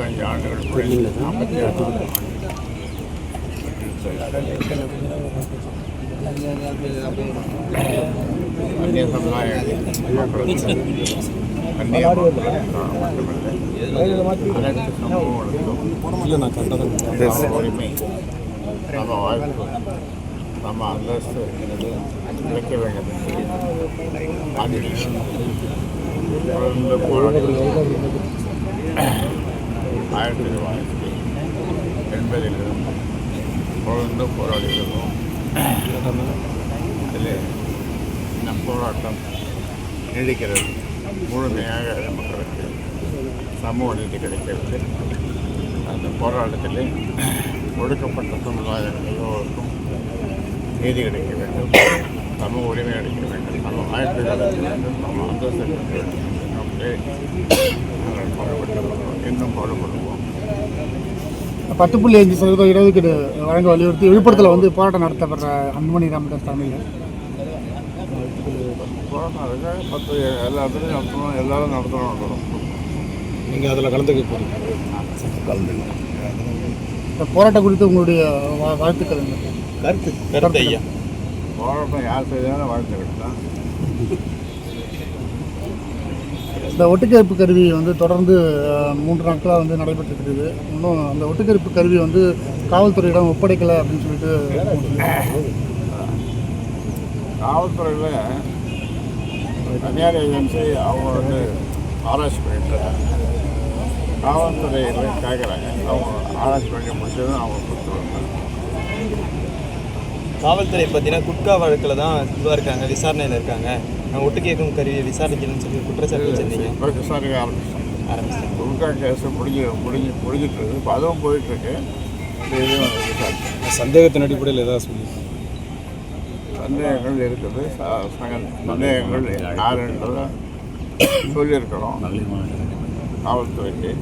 நாற்பத்தஞ்சு ஆண்டுகள் பிறகு நாற்பத்தி ஆறு அந்நிய சமுதாய அந்நிய மட்டுமல்ல அனைத்து சமூகங்களுக்கும் நம்ம உரிமை நம்ம வாழ்க்கை நம்ம அந்தஸ்து கிடைக்க வேண்டும். என்று தொடர்ந்து ஆயிரத்தி தொள்ளாயிரத்தி எண்பதிலிருந்து தொடர்ந்து போராடுகிறோம் அதில் நம் போராட்டம் நீடிக்கிறது முழுமையாக மக்களுக்கு சமூக நீதி கிடைக்கிறது அந்த போராட்டத்திலே ஒடுக்கப்பட்ட சமுதாயம் எல்லோருக்கும் நீதி கிடைக்க வேண்டும் சமூக உரிமை கிடைக்க வேண்டும் நம்ம ஆயிரத்தி கிடைக்க வேண்டும் நம்ம அந்தஸ்து கிடைக்க வேண்டும் என்று நாங்கள் பாடுபட்டு இன்னும் பாடுபடுவோம் பத்து புள்ளி அஞ்சு சதவீதம் இடஒதுக்கீடு வழங்க வலியுறுத்தி விழுப்புரத்தில் வந்து போராட்டம் நடத்தப்படுற அன்புமணி ராமதாஸ் தலைமையில். போராட்டம் பத்து எல்லா இடத்துலையும் நடத்தணும் எல்லாரும் நடத்தணும் நீங்கள் அதில் கலந்துக்க போகிறீங்க இந்த போராட்டம் குறித்து உங்களுடைய வா- வாழ்த்துக்கள் கருத்து கருத்து ஐயா. போராட்டம் யார் செய்தாலும் வாழ்த்துக்கள் தான். இந்த ஒட்டுக்கேற்பு கருவி வந்து தொடர்ந்து மூன்று நாட்களாக வந்து நடைபெற்று இருக்குது இன்னும் அந்த ஒட்டுக்கேற்பு கருவி வந்து காவல்துறையிடம் ஒப்படைக்கலை அப்படின்னு சொல்லிட்டு காவல்துறையில் தனியார் ஏஜென்சி அவங்க வந்து ஆராய்ச்சி பண்ணிட்டு. காவல்துறையில் கேட்குறாங்க அவங்க ஆராய்ச்சி பண்ணி முடிச்சதும் அவங்க கொடுத்துருவாங்க. காவல்துறை பார்த்தீங்கன்னா குட்கா வழக்கில் தான் இதுவாக இருக்காங்க விசாரணையில் இருக்காங்க. ஒட்டு கேட்கும் கருவியை விசாரிக்கணும்னு சொல்லி குற்றச்சாட்டு வச்சிருந்தீங்க. இப்போ விசாரிக்க ஆரம்பிச்சிட்டாங்க. துர்கா கேஸ் முடிஞ்சு முடிஞ்சு முடிஞ்சிட்டு இருக்கு. இப்போ அதுவும் போயிட்டுருக்கு. இதையும் சந்தேகத்தின் அடிப்படையில் ஏதாவது சொல்லி சந்தேகங்கள் இருக்குது. சந்தேகங்கள் யாருன்றதை சொல்லியிருக்கிறோம். காவல்துறைக்கு.